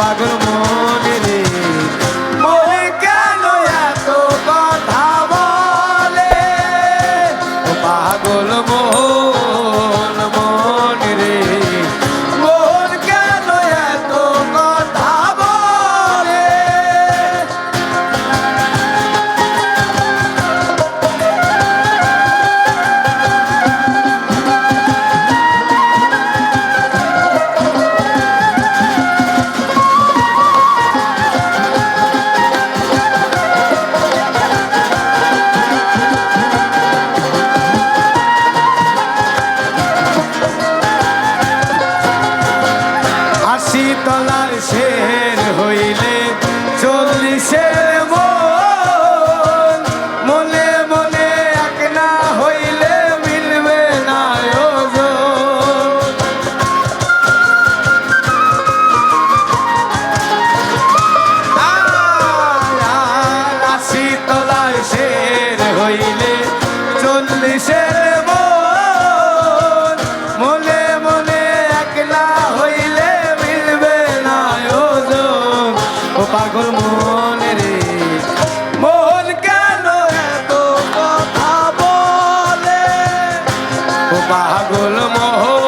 পাগল মনে রে। মরে কেন এত পাগল তলার শের হইল। পাগল মন রে। মন কেন এত কথা বলে? ও পাগল মোহন